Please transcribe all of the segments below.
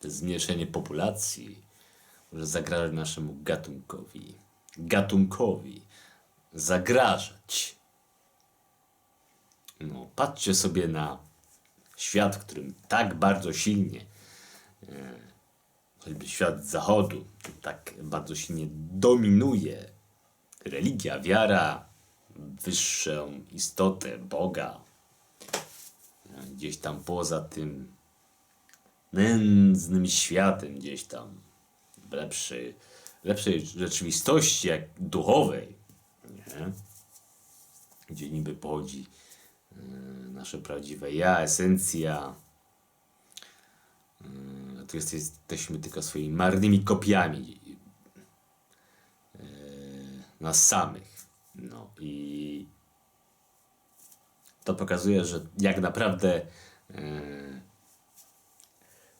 To zmniejszenie populacji może zagrażać naszemu gatunkowi. Gatunkowi zagrażać. No, patrzcie sobie na świat, w którym tak bardzo silnie, e, choćby świat zachodu, tak bardzo silnie dominuje religia, wiara, wyższą istotę Boga. E, Gdzieś tam poza tym nędznym światem, gdzieś tam w lepszej, lepszej rzeczywistości, jak duchowej, nie? gdzie niby pochodzi e, nasze prawdziwe ja, esencja. E, Tu jest, jesteśmy tylko swoimi marnymi kopiami e, nas samych. No i to pokazuje, że jak naprawdę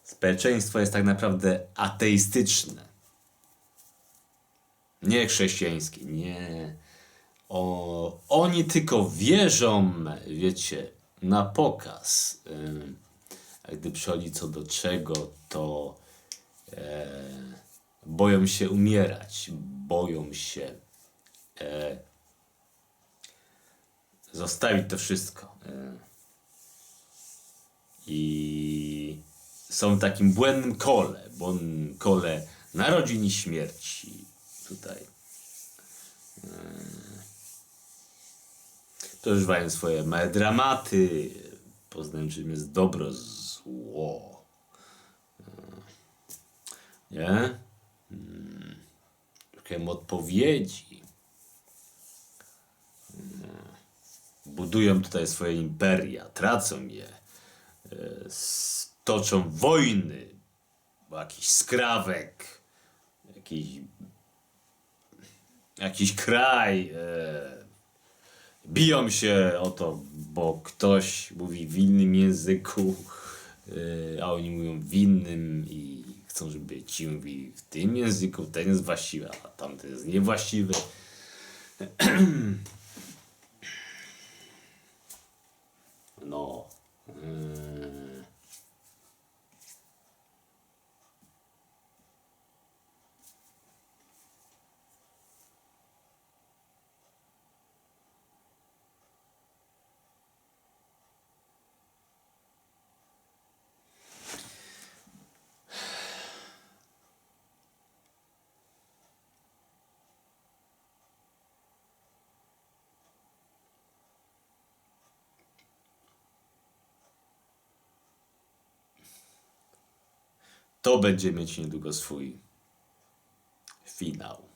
społeczeństwo jest tak naprawdę ateistyczne. Nie chrześcijańskie, nie. O, oni tylko wierzą, wiecie, na pokaz. A gdy przychodzi co do czego, to e, boją się umierać, boją się e, zostawić to wszystko. E, I są takim błędnym kole, błędnym kole narodzin i śmierci. Tutaj. E, Przeżywają swoje małe dramaty, poznają czym jest dobro, zło. E, Nie? Mm, Szukają odpowiedzi. budują tutaj swoje imperia, tracą je, e, toczą wojny, jakiś skrawek, jakiś, jakiś kraj, e, biją się o to, bo ktoś mówi w innym języku, e, a oni mówią w innym i chcą, żeby ci mówili w tym języku, ten jest właściwy, a tamten jest niewłaściwy. No. Yy. To będzie mieć niedługo swój finał.